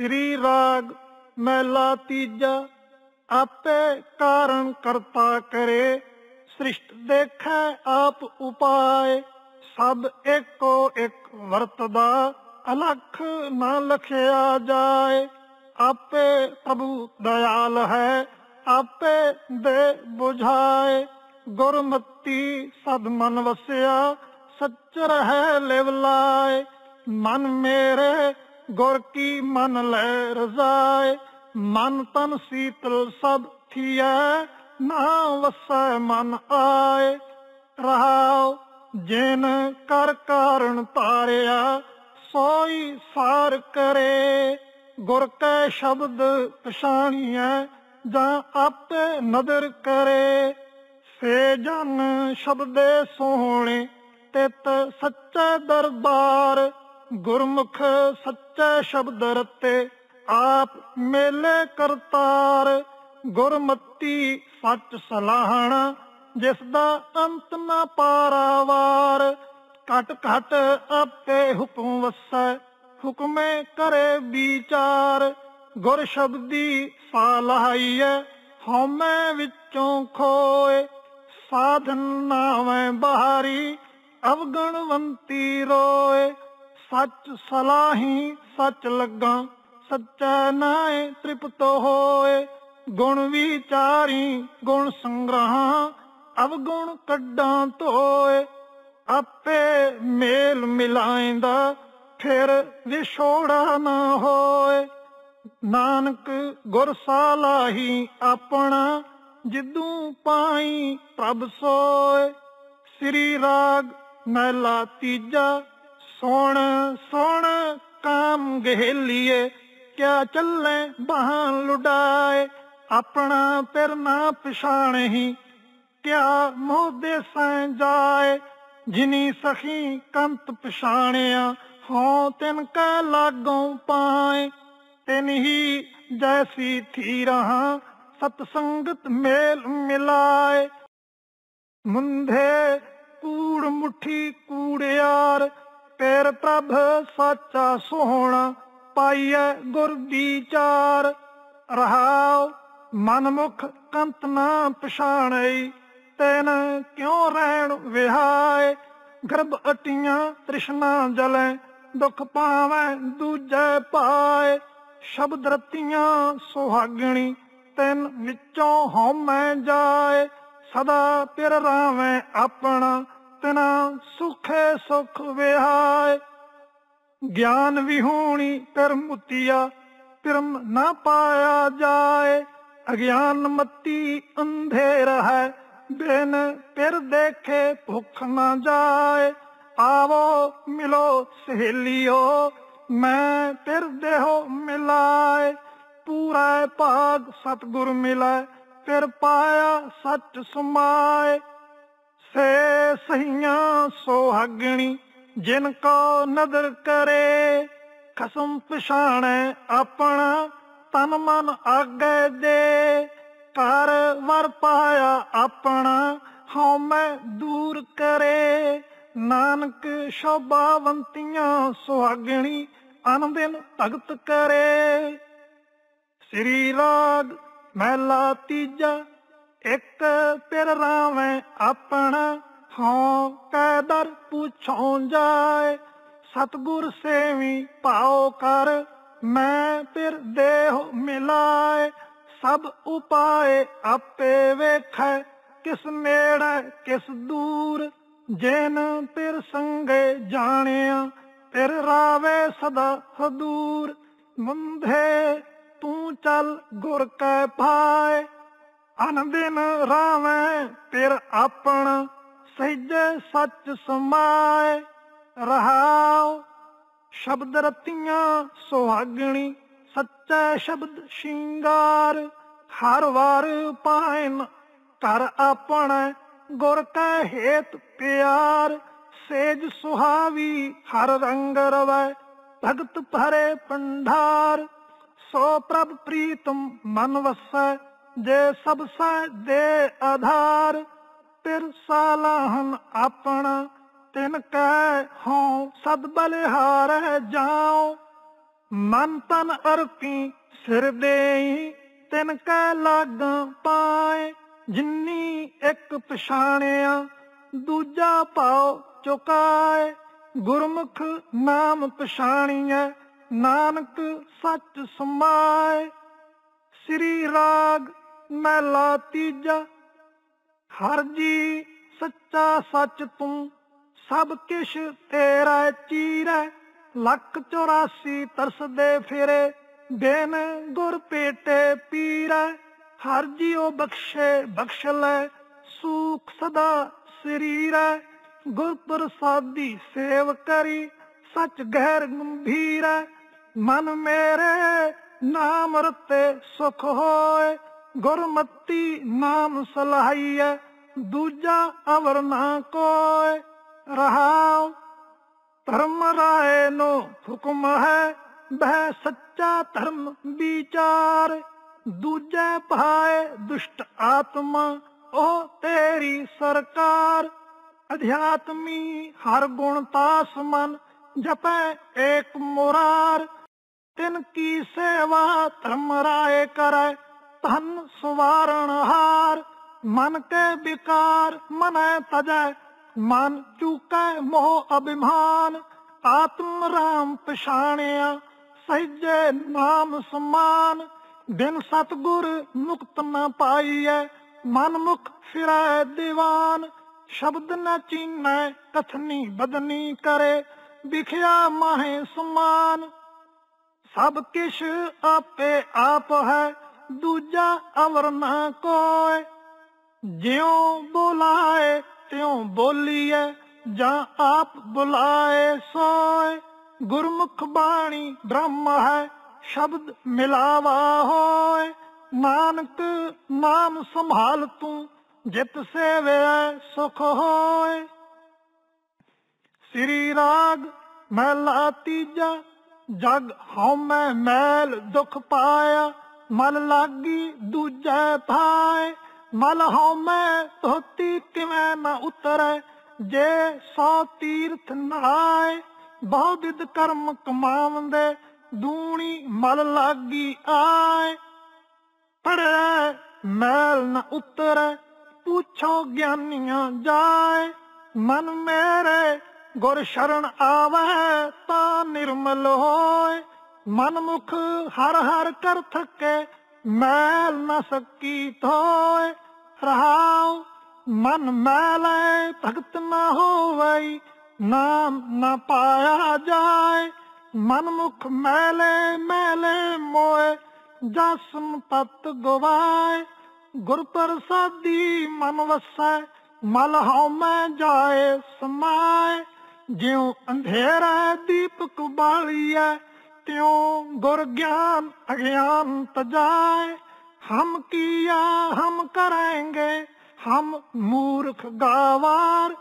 ਸ੍ਰੀ ਰਾਗ ਮਹਿਲਾ ਤੀਜਾ, ਆਪੇ ਕਾਰਨ ਕਰਤਾ ਕਰੇ, ਸ੍ਰਿਸ਼ਟ ਦੇਖੈ ਆਪ ਉਪਾਏ, ਸਭ ਏਕੋ ਇੱਕ ਵਰਤਦਾ, ਅਲਖ ਨਾ ਲਖਿਆ ਜਾਏ। ਆਪੇ ਪ੍ਰਭੂ ਦਇਆਲ ਹੈ, ਆਪੇ ਦੇ 부ਝਾਏ ਗੁਰਮਤੀ ਸਦ ਮਨ ਵਸਿਆ, ਸੱਚ ਰਹਿ ਲਿਵ ਲਾਏ। ਮਨ ਮੇਰੇ ਗੁਰ ਕੀ ਮਨ ਲੈ ਰਜ਼ਾਏ, ਮਨ ਤਨ ਸੀਤਲ ਸਭ ਥੀਐ, ਨਾ ਵਸੈ ਮਨ ਆਏ। ਰਹਾਉ ਜਿਨ ਕਰ ਕਾਰਨ ਤਾਰਿਆ, ਸੋਈ ਸਾਰ ਕਰੇ। ਗੁਰ ਕੈ ਸ਼ਬਦ ਪਛਾਣੀਐ, ਜਾਂ ਆਪੇ ਨਦਰ ਕਰੇ। ਸੇ ਜਨ ਸ਼ਬਦੇ ਸੋਹਣੇ, ਤਿਤ ਸੱਚੇ ਦਰਬਾਰ ਗੁਰਮੁਖ ਸੱਚੇ ਸ਼ਬਦ ਰਤੇ, ਆਪ ਮੇਲੇ ਕਰਤਾਰ। ਗੁਰਮਤੀ ਸੱਚ ਸਲਾਹਣਾ, ਜਿਸ ਦਾ ਅੰਤ ਨਾ ਪਾਰਾਵਾਰ। ਘਟ ਘਟ ਆਪੇ ਹੁਕਮ ਵਸੈ, ਹੁਕਮੇ ਕਰੇ ਵਿਚਾਰ। ਗੁਰ ਸ਼ਬਦੀ ਸਾਲਾਈਐ ਹਉਮੈ ਵਿੱਚੋਂ ਖੋਏ। ਸਾਧਨ ਨਾਵੇਂ ਬਾਹਰੀ, ਅਵਗਣਵੰਤੀ ਰੋਏ। ਸੱਚ ਸਲਾਹੀ ਸੱਚ ਲੱਗਾ, ਸੱਚਾ ਨਾਏ ਤ੍ਰਿਪਤ ਹੋਏ। ਗੁਣ ਵਿਚਾਰੀ ਗੁਣ ਸੰਗ੍ਰਹ, ਅਵਗੁਣ ਕੱਢਾਂ ਧੋਏ। ਆਪੇ ਮੇਲ ਮਿਲਾਇਂਦਾ, ਫਿਰ ਵਿਛੋੜਾ ਨਾ ਹੋਏ। ਨਾਨਕ ਗੁਰ ਸਾਲਾਹੀ ਆਪਣਾ, ਜਿੱਦੂ ਪਾਈ ਪ੍ਰਭ ਸੋਏ। ਸ੍ਰੀ ਰਾਗ ਮਹਿਲਾ ਤੀਜਾ ਸੋਣ ਸੋਣ ਕਾਮ ਗਹਿਲੀਏ, ਕਿਆ ਚੱਲੇ ਬਹਾਨ ਲੁਡਾਏ, ਆਪਣਾ ਪਿਰ ਨਾ ਪਛਾਣਹੀ ਕਿਆ ਮੋਹ ਦੇ ਸੈਂ ਜਾਏ, ਜਿਨੀ ਸਖੀ ਕੰਤ ਪਛਾਣਿਆ ਹੋ ਤਿਨ ਕੈ ਲਾਗੋਂ ਪਾਏ, ਤਿਨ ਹੀ ਜੈਸੀ ਥੀ ਰਹਾ ਸਤ ਸੰਗਤ ਮੇਲ ਮਿਲਾਏ। ਮੁੰਧੇ ਕੂੜ ਮੁਠੀ ਕੂੜਿਆਰ ਪੇਰ ਪ੍ਰਭ ਸਾਚਾ ਸੋਹਣਾ ਪਾਈਐ ਗੁਰ ਵਿਚਾਰ ਰਹਾਉ ਮਨਮੁਖ ਕੰਤ ਨਾ ਪਛਾਣਈ, ਤੈਨ ਕਿਉ ਰਹਿਣ ਵਿਹਾਏ? ਗਰਭ ਅਟੀਆਂ ਤ੍ਰਿਸ਼ਨਾ ਜਲੈ, ਦੁਖ ਪਾਵੈ ਦੂਜੈ ਪਾਏ। ਸ਼ਬਦ ਰਤੀਆਂ ਸੁਹਾਗਣੀ, ਤੈਨ ਵਿੱਚੋਂ ਹਉਮੈ ਜਾਏ। ਸਦਾ ਪਿਰ ਰਾਵੇਂ ਆਪਣਾ ਤਿਨਾ ਸੁਖੇ ਸੁਖ ਵਿਹਾਏ। ਗਿਆਨ ਵਿਹੂਣੀ ਪਿਰ ਮੁਤੀਆ ਪਿਰਮ ਨਾ ਪਾਇਆ ਜਾਏ। ਅਗਿਆਨ ਮਤੀ ਅੰਧੇਰ ਹੈ ਬਿਨ ਪਿਰ ਦੇਖੇ ਭੁੱਖ ਨਾ ਜਾਏ। ਆਵੋ ਮਿਲੋ ਸਹੇਲਿਓ, ਮੈਂ ਪਿਰ ਦੇਹੋ ਮਿਲਾਏ। ਪੂਰਾ ਭਾਗ ਸਤਗੁਰ ਮਿਲੈ, ਫਿਰ ਪਾਇਆ ਸੱਚ ਸਮਾਏ। ਸੇ ਸਹੀਆਂ ਸੁਹਾਗਣੀ, ਜਿਨ ਕੋ ਨਦਰ ਕਰੇ, ਖਸਮ ਪਛਾਣੈ ਆਪਣਾ, ਤਨ ਮਨ ਆਗੇ ਦੇ। ਕਰ ਵਰ ਪਾਇਆ ਆਪਣਾ ਹਉਮੈ ਦੂਰ ਕਰੇ। ਨਾਨਕ ਸ਼ੋਭਾਵੰਤੀਆਂ ਸੁਹਾਗਣੀ, ਅਨੰਦਿਨ ਭਗਤ ਕਰੇ। ਸ੍ਰੀ ਰਾਗ, ਮਹਿਲਾ ਤੀਜਾ ਇੱਕ ਪਿਰ ਰਾਵੇਂ ਆਪਣਾ, ਹਉ ਕੈ ਦਰ ਪੁੱਛੋਂ ਜਾਏ। ਸਤਗੁਰ ਸੇਵੀ ਪਾਉ ਕਰ, ਮੈਂ ਫਿਰ ਦੇਹ ਮਿਲਾਏ। ਸਭ ਉਪਾਏ ਆਪੇ ਵੇਖੈ, ਕਿਸ ਨੇੜੇ ਕਿਸ ਦੂਰ। ਜਿਨ ਫਿਰ ਸੰਗੇ ਜਾਣਿਆ ਫਿਰ ਰਾਵੇ ਸਦਾ ਹਦੂਰ। ਮੁੰਧੇ ਤੂੰ ਚੱਲ ਗੁਰ ਕੈ ਭਾਏ। ਅਨੰਦਿਨ ਰਾਵੇਂ, ਤੇਰ ਆਪਣਾ ਸਹਿਜੇ ਸੱਚ ਸਮਾਏ। ਰਹਾਉ ਸ਼ਬਦ ਰਤੀਆਂ ਸੁਹਾਗਣੀ, ਸੱਚਾ ਸ਼ਬਦ ਸ਼ਿੰਗਾਰ। ਹਰ ਵਾਰ ਪਾਇਨ ਕਰ ਆਪਣਾ, ਗੁਰ ਕੈ ਹੇਤ ਪਿਆਰ। ਸੇਜ ਸੁਹਾਵੀ ਹਰ ਰੰਗ ਰਵੈ, ਭਗਤ ਭਰੇ ਪੰਡਾਰ। ਸੋ ਪ੍ਰਭ ਪ੍ਰੀਤਮ ਮਨ ਵਸੈ ਜੇ ਸਭ ਸੈ ਦੇ ਆਧਾਰ, ਤਿਰ ਸਾਲਾਹਨ ਆਪਣਾ, ਤਿਨ ਕੈ ਹਉ ਸਦ ਬਲਿਹਾਰੈ ਜਾਉ। ਮਨ ਤਨ ਅਰਪੀ ਸਿਰ ਦੇਈ, ਤਿਨ ਕੈ ਲਾਗਾਂ ਪਾਏ, ਜਿੰਨੀ ਇੱਕ ਪਛਾਣਿਆ, ਦੂਜਾ ਪਾਉ ਚੁਕਾਏ। ਗੁਰਮੁਖ ਨਾਮ ਪਛਾਣੀਐ, ਨਾਨਕ ਸੱਚ ਸਮਾਏ। ਸ੍ਰੀ ਰਾਗ ਮਹਿਲਾ ਤੀਜਾ। ਹਰ ਜੀ, ਸੱਚਾ ਸੱਚ ਤੂੰ, ਸਭ ਕਿਛ ਤੇਰਾ ਚੀਰੈ ਲੱਖ 84 ਤਰਸਦੇ ਫਿਰੇ, ਬਿਨ ਗੁਰ ਪੇਟੇ ਪੀਰੈ ਹਰ ਜੀਉ ਬਖਸ਼ੇ, ਬਖਸ਼ ਲੈ, ਸੂਖ ਸਦਾ ਸਰੀਰੈ ਗੁਰ ਪ੍ਰਸਾਦੀ ਸੇਵ ਕਰੀ, ਸਚ ਗਹਿਰ ਗੰਭੀਰੈ ਮਨ ਮੇਰੇ ਨਾਮ ਰਤੇ ਸੁਖ ਹੋਏ ਗੁਰਮਤੀ ਨਾਮ ਸਲਾਹੀਐ, ਦੂਜਾ ਅਵਰ ਨਾ ਕੋਏ ਰਹਾਉ। ਧਰਮ ਰਾਏ ਨੋ ਹੁਕਮ ਹੈ, ਬਹਿ ਸੱਚਾ ਧਰਮ ਵਿਚਾਰ। ਦੂਜੇ ਭਾਏ ਦੁਸ਼ਟ ਆਤਮਾ, ਉਹ ਤੇਰੀ ਸਰਕਾਰ। ਅਧਿਆਤਮੀ ਹਰ ਗੁਣ ਤਾਸ ਮਨ, ਜਪੈ ਏਕ ਮੁਰਾਰ। ਤਿਨ ਕੀ ਸੇਵਾ ਧਰਮ ਰਾਏ ਕਰੈ ਧਨ ਸਵਾਰਣ ਹਾਰ, ਮਨ ਕੇ ਵਿਕਾਰ ਮਨੈ ਤਜੈ, ਮਨ ਚੂਕੈ ਮੋਹ ਅਭਿਮਾਨ, ਆਤਮ ਰਾਮ ਪਛਾਣਿਆ, ਸਹਿਜੇ ਨਾਮ ਸਮਾਨ, ਬਿਨ ਸਤਗੁਰ ਮੁਕਤ ਨ ਪਾਈਐ, ਮਨ ਮੁਖ ਫਿਰੈ ਦੀਵਾਨ, ਸ਼ਬਦ ਨ ਚੀਨੈ, ਕਥਨੀ ਬਦਨੀ ਕਰੇ, ਵਿਖਿਆ ਮਾਹੇ ਸਮਾਨ। ਸਭ ਕਿਛ ਆਪੇ ਆਪ ਹੈ ਦੂਜਾ ਅਵਰ ਨਾ ਕੋਏ। ਜਿਉ ਬੁਲਾਏ, ਤਿਉ ਬੋਲੀਐ ਜਾਂ ਆਪ ਬੁਲਾਏ ਸੋਏ। ਗੁਰਮੁਖ ਬਾਣੀ ਬ੍ਰਹਮ ਹੈ, ਸ਼ਬਦ ਮਿਲਾਵਾ ਹੋਏ। ਨਾਨਕ ਨਾਮ ਸੰਭਾਲ ਤੂੰ, ਜਿਤ ਸੇਵੈ ਸੁਖ ਹੋਏ। ਸ੍ਰੀ ਰਾਗ ਮਹਿਲਾ ਤੀਜਾ, ਜਗ ਹਉਮੈ ਮੈਲ ਦੁਖ ਪਾਇਆ। ਮਲ ਲਾਗੀ ਦੂਜੇ ਥਾਏ। ਮਲ ਹਉਮੈ ਧੋਤੀ ਕਿਵੇਂ ਨਾ ਉਤਰੈ। ਜੇ ਸੋ ਤੀਰਥ ਨਹਾਏ, ਬਹੁ ਵਿਦ ਕਰਮ ਕਮਾਵੰਦੇ। ਦੂਣੀ ਮਲ ਲਾਗੀ ਆਏ। ਪੜੈ ਮੈਲ ਨ ਉਤਰੈ, ਪੁੱਛੋ ਗਿਆਨੀਆਂ ਜਾਏ। ਮਨ ਮੇਰੇ, ਗੁਰ ਸ਼ਰਨ ਆਵੈ ਤਾਂ ਨਿਰਮਲ ਹੋਏ। ਮਨਮੁਖ ਹਰ ਹਰ ਕਰ ਥਕੇ, ਮੈਲ ਨਾ ਸਕੀ ਥੋਏ ਰਹਾਉ, ਮਨ ਮੈਲੇ, ਭਗਤ ਨਾ ਹੋਵਈ ਨਾਮ ਨ ਪਾਇਆ ਜਾਏ। ਮਨਮੁਖ ਮੈਲੇ ਮੈਲੇ ਮੋਏ ਜਸਮ ਤਤ ਗਵਾਏ। ਗੁਰ ਪ੍ਰਸਾਦੀ ਮਨ ਵਸੈ, ਮਲ ਹਉ ਮੈਂ ਜਾਏ ਸਮਾਏ। ਜਿਉ ਅੰਧੇਰਾ ਦੀਪਕ ਬਾਲੀਐ ਤਿਉ ਗੁਰ ਗਿਆਨ ਅਗਿਆਨ ਤਜਾਏ ਹਮ ਕੀਆ, ਹਮ ਕਰਾਂਗੇ, ਹਮ ਮੂਰਖ ਗਾਵਾਰ।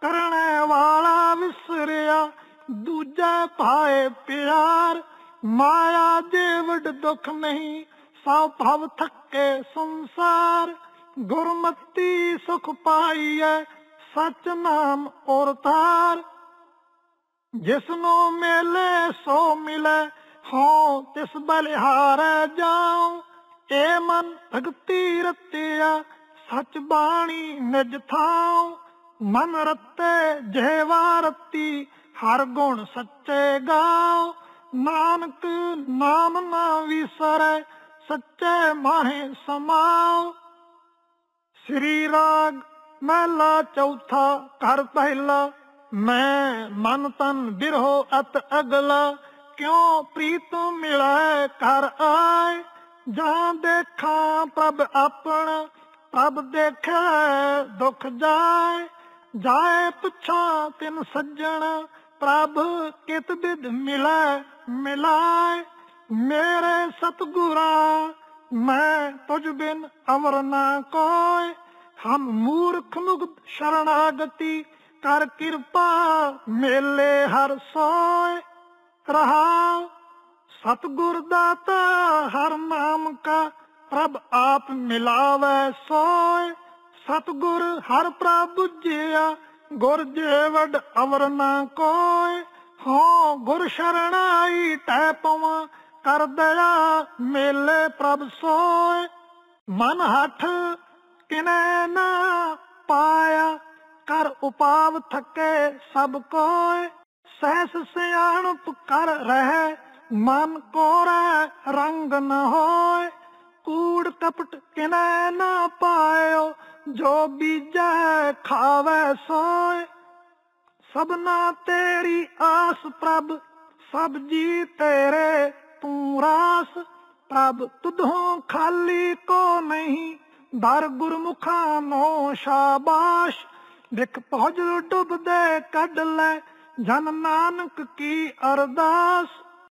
ਕਰਨੇ ਵਾਲਾ ਵਿਸਰਿਆ, ਦੂਜਾ ਭਾਏ ਪਿਆਰ। ਮਾਇਆ ਜੀਵੜ ਦੁੱਖ ਨਹੀਂ ਸਭ ਭਵ ਥੱਕੇ ਸੰਸਾਰ। ਗੁਰਮਤੀ ਸੁਖ ਪਾਈਐ, ਸਚ ਨਾਮ ਔਰ ਤਾਰ। ਜਿਸ ਨੂੰ ਮਿਲੇ ਸੋ ਮਿਲੇ, ਹੋ ਤਿਸ ਬਲਿਹਾਰੈ ਜਾਉ। ਏ ਮਨ ਭਗਤੀ ਰਤਿਆ, ਸਚ ਬਾਣੀ ਨਿਜ ਥਾਉ। ਮਨ ਰਤੇ ਜਿਹਵਾ ਰਤੀ, ਹਰ ਗੁਣ ਸੱਚੇ ਗਾਉ। ਨਾਨਕ ਨਾਮ ਨਾ ਵਿਸਰੈ, ਸੱਚੇ ਮਾਹੇ ਸਮਾਉ। ਸ੍ਰੀ ਰਾਗ ਮਹਿਲਾ ਚੌਥਾ ਘਰ ਪਹਿਲਾ। ਮੈਂ ਮਨ ਤਨ ਬਿਰਹੋ ਅਤ ਅਗਲਾ, ਕਿਉ ਪ੍ਰੀਤ ਮਿਲੈ ਘਰ ਆਏ? ਜਾਂ ਦੇਖਾਂ ਪ੍ਰਭ ਆਪਣਾ, ਪ੍ਰਭ ਦੇਖੈ ਦੁਖ ਜਾਏ। ਜਾਏ ਪੁੱਛਾਂ ਤਿਨ ਸੱਜਣ, ਪ੍ਰਭ ਕਿਤ ਬਿਦ ਮਿਲੈ ਮਿਲਾਏ? ਮੇਰੇ ਸਤਗੁਰਾ, ਮੈਂ ਤੁਝ ਬਿਨ ਅਵਰ ਨਾ ਕੋਇ ਹਮ ਮੂਰਖ ਮੁਗਤ ਸ਼ਰਣਾਗਤੀ ਕਰ ਕਿਰਪਾ, ਮੇਲੇ ਹਰ ਸੋਏ ਰਹਾ ਸਤਗੁਰ ਦਾਤਾ, ਹਰ ਨਾਮ ਕਾ ਪ੍ਰਭ ਆਪ ਮਿਲਾਵੇ ਸੋਏ। ਸਤਗੁਰ, ਹਰ ਪ੍ਰਭ ਬੁਝਿਆ ਗੁਰ ਜੇ ਅਵਰ ਨਾ ਕੋਏ। ਹੋ ਗੁਰ ਸ਼ਰਣਾਈ ਟੈ ਪਵਾਂ ਕਰ ਦਇਆ, ਮੇਲੇ ਪ੍ਰਭ ਸੋਏ। ਮਨ ਹੱਠ ਕਿਨੈ ਨਾ ਪਾਇਆ ਕਰ ਉਪਾਵ ਥਕੇ ਸਭ ਕੋਏ ਸਹਿਸ ਸਿਆਣਪ ਕਰ ਰਹਿ, ਮਨ ਕੋਰੈ ਰੰਗ ਨ ਹੋਏ ਕੂੜ ਕਪਟ ਕਿਨੈ ਨਾ ਪਾਇਓ, ਜੋ ਬੀਜੈ ਖਾਵੇ ਸੋਏ ਸਭਨਾ ਤੇਰੀ ਆਸ ਪ੍ਰਭ, ਸਭ ਜੀ ਤੇਰੇ ਤੂੰ ਰਾਸ। ਪ੍ਰਭ, ਤੁਧੋਂ ਖਾਲੀ ਕੋ ਨਹੀਂ ਦਰ ਗੁਰਮੁਖਾਂ ਨੋ ਸ਼ਾਬਾਸ਼। ਦੇਖ ਪਹੁੰਚ ਡੁੱਬਦੇ ਕੱਢ ਲੈ ਜਨ ਨਾਨਕ ਕੀ ਅਰਦਾਸ।